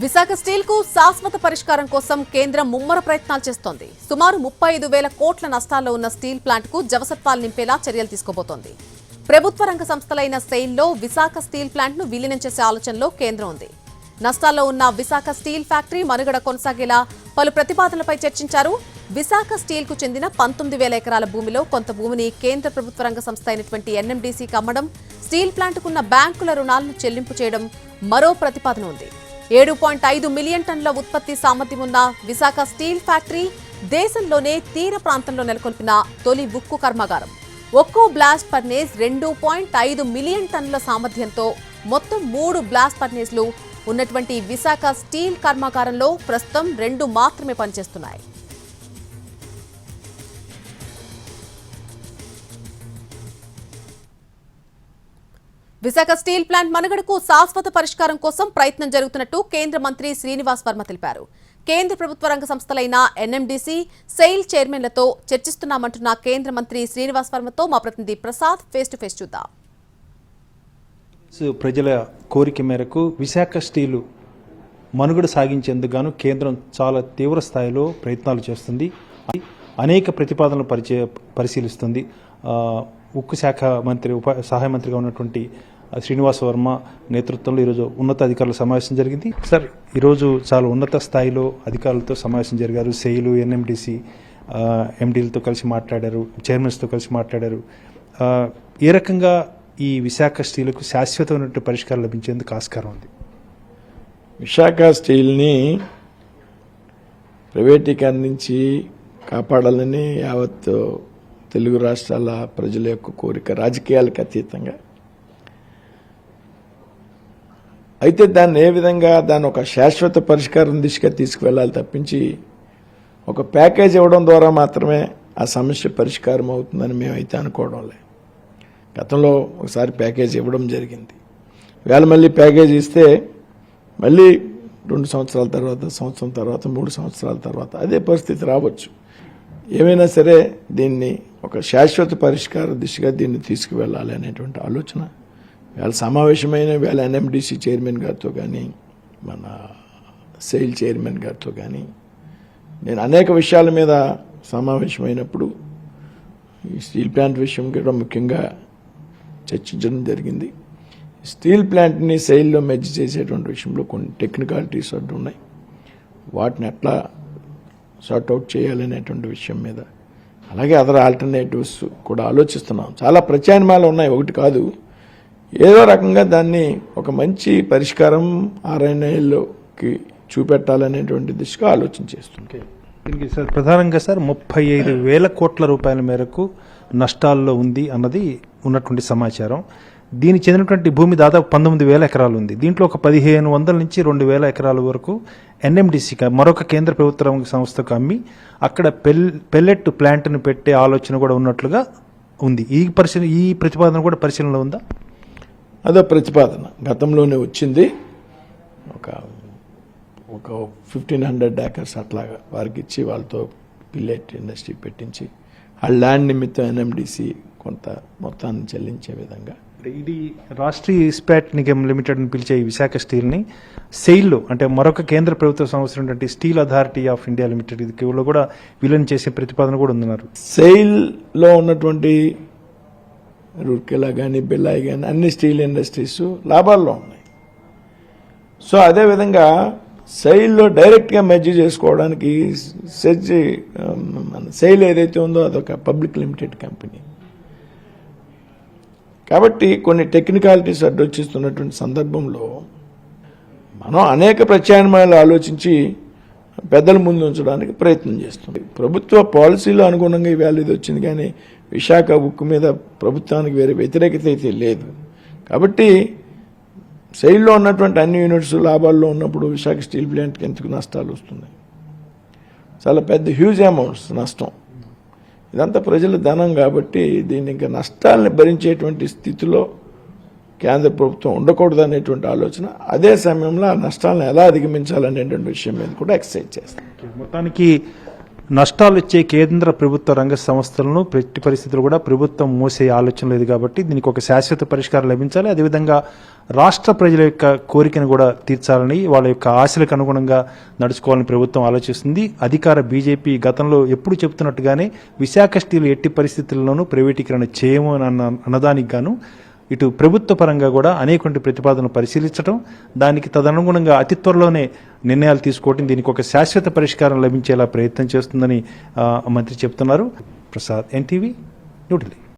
విశాఖ స్టీల్కు శాశ్వత పరిష్కారం కోసం కేంద్రం ముమ్మర ప్రయత్నాలు చేస్తోంది. సుమారు ముప్పై ఐదు వేల కోట్ల నష్టాల్లో ఉన్న స్టీల్ ప్లాంట్కు జవసత్వాలు నింపేలా చర్యలు తీసుకోబోతోంది. ప్రభుత్వ రంగ సంస్థలైన సెయిల్లో విశాఖ స్టీల్ ప్లాంట్ను విలీనం చేసే ఆలోచనలో కేంద్రం ఉంది. నష్టాల్లో ఉన్న విశాఖ స్టీల్ ఫ్యాక్టరీ మనుగడ కొనసాగేలా పలు ప్రతిపాదనలపై చర్చించారు. విశాఖ స్టీల్కు చెందిన పంతొమ్మిది వేల ఎకరాల భూమిలో కొంత భూమిని కేంద్ర ప్రభుత్వ రంగ సంస్థ అయినటువంటి ఎన్ఎండీసీకి అమ్మడం స్టీల్ ప్లాంట్కున్న బ్యాంకుల రుణాలను చెల్లింపు చేయడం మరో ప్రతిపాదన ఉంది. ఏడు పాయింట్ ఐదు మిలియన్ టన్నుల ఉత్పత్తి సామర్థ్యం ఉన్న విశాఖ స్టీల్ ఫ్యాక్టరీ దేశంలోనే తీర ప్రాంతంలో నెలకొల్పిన తొలి ఉక్కు కర్మాగారం. ఒక్కో బ్లాస్ట్ ఫర్నేస్ రెండు పాయింట్ ఐదు మిలియన్ టన్నుల సామర్థ్యంతో మొత్తం మూడు బ్లాస్ట్ ఫర్నేస్లు ఉన్నటువంటి విశాఖ స్టీల్ కర్మాగారంలో ప్రస్తుతం రెండు మాత్రమే పనిచేస్తున్నాయి. విశాఖ స్టీల్ ప్లాంట్ మనుగడకు శాశ్వత పరిష్కారం కోసం ప్రయత్నం జరుగుతున్నట్టు కేంద్ర మంత్రి శ్రీనివాస్ వర్మ తెలిపారు. కేంద్ర ప్రభుత్వ రంగ సంస్థలైన ఎన్ఎండిసి సెయిల్ చైర్మన్లతో చర్చిస్తున్నామంటున్న కేంద్ర మంత్రి శ్రీనివాస్ వర్మతో మా ప్రతినిధి ప్రసాద్ ఫేస్ టు ఫేస్ చూద్దాం. సో ప్రజల కోరిక మేరకు విశాఖ స్టీలు మనుగడ సాగించేందుకు గాను కేంద్రం చాలా తీవ్ర స్థాయిలో ప్రయత్నాలు చేస్తుంది. అనేక ప్రతిపాదనలు పరిచే పరిశీలిస్తుంది. ఉక్కు శాఖ మంత్రి ఉప సహాయ మంత్రిగా ఉన్నటువంటి శ్రీనివాస్ వర్మ నేతృత్వంలో ఈరోజు ఉన్నత అధికారుల సమావేశం జరిగింది. సార్ ఈరోజు చాలా ఉన్నత స్థాయిలో అధికారులతో సమావేశం జరిగారు. సెయిలు ఎన్ఎండిసి ఎండీలతో కలిసి మాట్లాడారు చైర్మన్స్తో కలిసి మాట్లాడారు. ఏ రకంగా ఈ విశాఖ స్టీలకు శాశ్వతమైనటువంటి పరిష్కారం లభించేందుకు ఆస్కారం ఉంది? విశాఖ స్టీల్ని ప్రైవేటీకరణ నుంచి కాపాడాలని యావత్ తెలుగు రాష్ట్రాల ప్రజల యొక్క కోరిక రాజకీయాలకు అతీతంగా అయితే దాన్ని ఏ విధంగా దాన్ని ఒక శాశ్వత పరిష్కారం దిశగా తీసుకువెళ్ళాలి తప్పించి ఒక ప్యాకేజ్ ఇవ్వడం ద్వారా మాత్రమే ఆ సమస్య పరిష్కారం అవుతుందని మేమైతే అనుకోవడం లే గతంలో ఒకసారి ప్యాకేజ్ ఇవ్వడం జరిగింది. వేళ మళ్ళీ ప్యాకేజ్ ఇస్తే మళ్ళీ రెండు సంవత్సరాల తర్వాత సంవత్సరం తర్వాత మూడు సంవత్సరాల తర్వాత అదే పరిస్థితి రావచ్చు. ఏమైనా సరే దీన్ని ఒక శాశ్వత పరిష్కార దిశగా దీన్ని తీసుకువెళ్ళాలి అనేటువంటి ఆలోచన వేళ సమావేశమైన వేళ ఎన్ఎండిసి చైర్మన్ గారితో కానీ మన సెయిల్ చైర్మన్ గారితో కానీ నేను అనేక విషయాల మీద సమావేశమైనప్పుడు ఈ స్టీల్ ప్లాంట్ విషయం కూడా ముఖ్యంగా చర్చించడం జరిగింది. స్టీల్ ప్లాంట్ని సెయిల్లో మెర్జ్ చేసేటువంటి విషయంలో కొన్ని టెక్నికాలిటీస్ అడ్డు ఉన్నాయి. వాటిని ఎట్లా సార్ట్అవుట్ చేయాలనేటువంటి విషయం మీద అలాగే అదర్ ఆల్టర్నేటివ్స్ కూడా ఆలోచిస్తున్నాం. చాలా ప్రత్యామ్నాయాలు ఉన్నాయి. ఒకటి కాదు ఏదో రకంగా దాన్ని ఒక మంచి పరిష్కారం ఆర్ఎన్ఐలోకి చూపెట్టాలనేటువంటి దిశగా ఆలోచన చేస్తుంది దీనికి సార్ ప్రధానంగా సార్ ముప్పై ఐదు వేల కోట్ల రూపాయల మేరకు నష్టాల్లో ఉంది అన్నది ఉన్నటువంటి సమాచారం. దీనికి చెందినటువంటి భూమి దాదాపు పంతొమ్మిది వేల ఎకరాలు ఉంది. దీంట్లో ఒక పదిహేను వందల నుంచి రెండు వేల ఎకరాల వరకు ఎన్ఎండిసికి మరొక కేంద్ర ప్రభుత్వ సంస్థకు అమ్మి అక్కడ పెల్ పెల్లెట్ ప్లాంట్ను పెట్టే ఆలోచన కూడా ఉన్నట్లుగా ఉంది. ఈ పరిశీలన ఈ ప్రతిపాదన కూడా పరిశీలనలో ఉందా? అదో ప్రతిపాదన. గతంలోనే వచ్చింది. ఒక ఒక ఫిఫ్టీన్ హండ్రెడ్ ఏకర్స్ అట్లాగా వారికి ఇచ్చి వాళ్ళతో పిల్లెట్ ఇండస్ట్రీ పెట్టించి ఆ ల్యాండ్ నిమిత్తం ఎన్ఎండిసి కొంత మొత్తాన్ని చెల్లించే విధంగా. ఇది రాష్ట్రీయ ఇస్పాట్ నిగమ్ లిమిటెడ్ అని పిలిచే ఈ విశాఖ స్టీల్ని సెయిల్లో అంటే మరొక కేంద్ర ప్రభుత్వ సంస్థ ఉన్నటువంటి steel authority of India limited ఇది కూడా విలీనం చేసే ప్రతిపాదన కూడా ఉందన్నారు. సెయిల్లో ఉన్నటువంటి రూర్కెలా కానీ బిల్లాయి కానీ అన్ని స్టీల్ ఇండస్ట్రీస్ లాభాల్లో ఉన్నాయి. సో అదేవిధంగా సెయిల్లో డైరెక్ట్గా మెర్జ్ చేసుకోవడానికి సెజ్ మన సెయిల్ ఏదైతే ఉందో అదొక పబ్లిక్ లిమిటెడ్ కంపెనీ. కాబట్టి కొన్ని టెక్నికాలిటీస్ అడ్డొచ్చిస్తున్నటువంటి సందర్భంలో మనం అనేక ప్రత్యామ్నాయాలు ఆలోచించి పెద్దల ముందు ఉంచడానికి ప్రయత్నం చేస్తుంది ప్రభుత్వ పాలసీలో అనుగుణంగా ఈవేళ ఇది వచ్చింది కానీ విశాఖ ఉక్కు మీద ప్రభుత్వానికి వేరే వ్యతిరేకత అయితే లేదు. కాబట్టి శైలిలో ఉన్నటువంటి అన్ని యూనిట్స్ లాభాల్లో ఉన్నప్పుడు విశాఖ స్టీల్ ప్లాంట్కి ఎందుకు నష్టాలు వస్తున్నాయి? చాలా పెద్ద హ్యూజ్ అమౌంట్స్ నష్టం. ఇదంతా ప్రజల ధనం కాబట్టి దీన్ని ఇంకా నష్టాలని భరించేటువంటి స్థితిలో కేంద్ర ప్రభుత్వం ఉండకూడదు అనేటువంటి ఆలోచన. అదే సమయంలో ఆ నష్టాలను ఎలా అధిగమించాలనేటువంటి విషయం మీద కూడా ఎక్సర్సైజ్ చేస్తాం. మొత్తానికి నష్టాలు ఇచ్చే కేంద్ర ప్రభుత్వ రంగ సంస్థలను ప్రతి పరిస్థితులు కూడా ప్రభుత్వం మోసే ఆలోచన లేదు కాబట్టి దీనికి ఒక శాశ్వత పరిష్కారం లభించాలి. అదేవిధంగా రాష్ట్ర ప్రజల యొక్క కోరికను కూడా తీర్చాలని వాళ్ళ యొక్క ఆశలకు అనుగుణంగా నడుచుకోవాలని ప్రభుత్వం ఆలోచిస్తుంది. అధికార బీజేపీ గతంలో ఎప్పుడు చెప్తున్నట్టుగానే విశాఖ స్టీల్ ఎట్టి పరిస్థితుల్లోనూ ప్రైవేటీకరణ చేయము అని అన్న అన్నదానికి గాను ఇటు ప్రభుత్వ పరంగా కూడా అనేక ప్రతిపాదనలు పరిశీలించడం దానికి తదనుగుణంగా అతి త్వరలోనే నిర్ణయాలు తీసుకోవడం దీనికి ఒక శాశ్వత పరిష్కారం లభించేలా ప్రయత్నం చేస్తుందని మంత్రి చెప్తున్నారు. ప్రసాద్ ఎన్టీవీ న్యూఢిల్లీ.